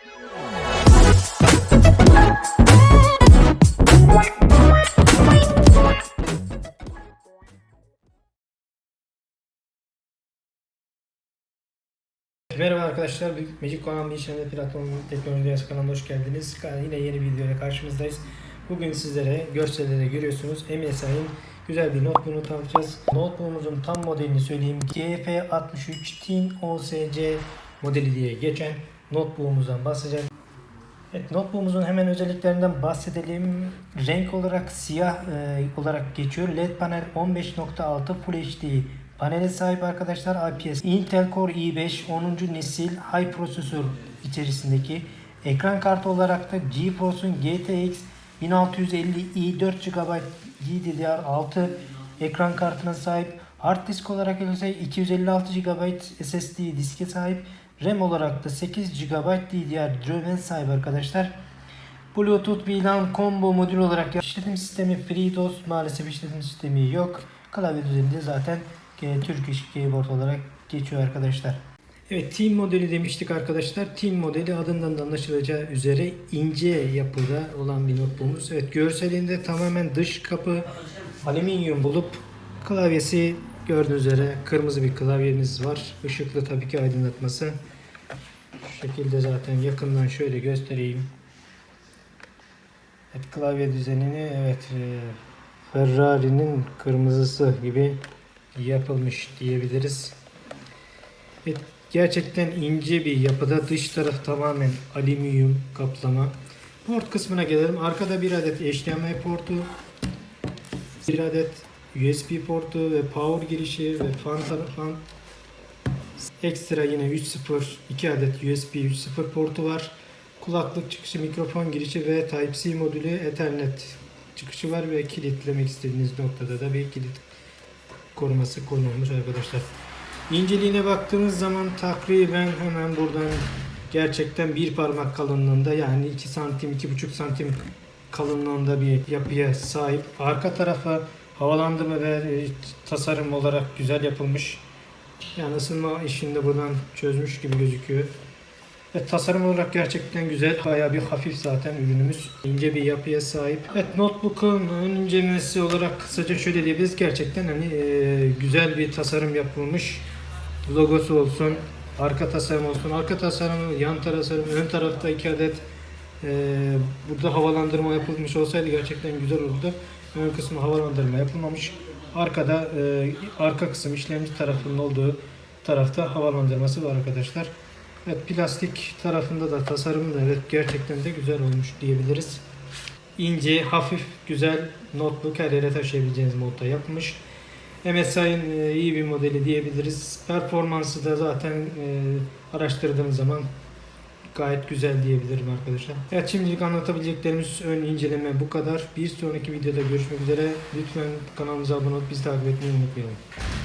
Merhaba arkadaşlar, Magic Conan Bilgisayarında Platform Teknoloji Dünyası kanalına hoş geldiniz. Yine yeni bir videoyla karşınızdayız. Bugün sizlere görsellerde görüyorsunuz MSI'nin güzel bir notebook'unu tanıtacağız. Notebook'umuzun tam modelini söyleyeyim. GF63 Teen OSC modeli diye geçen notebook'umuzdan bahsedeceğim. Evet, notebook'umuzun hemen özelliklerinden bahsedelim. Renk olarak siyah e, olarak geçiyor. LED panel 15.6 Full HD panele sahip arkadaşlar. IPS Intel Core i5 10. nesil high prosesör içerisindeki ekran kartı olarak da GeForce'un GTX 1650i 4 GB GDDR6 ekran kartına sahip. Hard disk olarak ise 256 GB SSD diske sahip. RAM olarak da 8 GB DDR4'e sahip arkadaşlar. Bluetooth VLAN combo modül olarak işletim sistemi FreeDOS maalesef işletim sistemi yok. Klavye düzeninde zaten e, Turkish Keyboard olarak geçiyor arkadaşlar. Evet Team modeli demiştik arkadaşlar. Team modeli adından da anlaşılacağı üzere ince yapıda olan bir notebook'umuz. Evet görselinde tamamen dış kapı alüminyum bulup klavyesi gördüğünüz üzere kırmızı bir klavyemiz var. Işıklı tabii ki aydınlatması. Şu şekilde zaten yakından şöyle göstereyim. Evet klavye düzenini evet e, Ferrari'nin kırmızısı gibi yapılmış diyebiliriz. Evet, gerçekten ince bir yapıda dış taraf tamamen alüminyum kaplama. Port kısmına gelelim. Arkada bir adet HDMI portu, bir adet USB portu ve power girişi ve fan tarafı Ekstra yine 3.0 2 adet USB 3.0 portu var. Kulaklık çıkışı, mikrofon girişi ve Type-C modülü Ethernet çıkışı var ve kilitlemek istediğiniz noktada da bir kilit koruması konulmuş arkadaşlar. İnceliğine baktığınız zaman takriben hemen buradan gerçekten bir parmak kalınlığında yani 2 santim 2,5 santim kalınlığında bir yapıya sahip. Arka tarafa havalandırma ve e, tasarım olarak güzel yapılmış. Yani ısınma işini de buradan çözmüş gibi gözüküyor. Evet, tasarım olarak gerçekten güzel. Bayağı bir hafif zaten ürünümüz. İnce bir yapıya sahip. Evet notebook'un ön incelemesi olarak kısaca şöyle diyebiliriz. Gerçekten hani e, güzel bir tasarım yapılmış. Logosu olsun, arka tasarım olsun. Arka tasarımı, yan tasarım, ön tarafta iki adet e, burada havalandırma yapılmış olsaydı gerçekten güzel olurdu. Ön kısmı havalandırma yapılmamış. Arkada e, arka kısım işlemci tarafının olduğu tarafta havalandırması var arkadaşlar. Evet plastik tarafında da tasarımı da evet gerçekten de güzel olmuş diyebiliriz. İnce, hafif, güzel notebook her yere taşıyabileceğiniz modda yapmış. MSI'nin e, iyi bir modeli diyebiliriz. Performansı da zaten e, araştırdığım zaman gayet güzel diyebilirim arkadaşlar. Evet şimdilik anlatabileceklerimiz ön inceleme bu kadar. Bir sonraki videoda görüşmek üzere. Lütfen kanalımıza abone olup bizi takip etmeyi unutmayalım.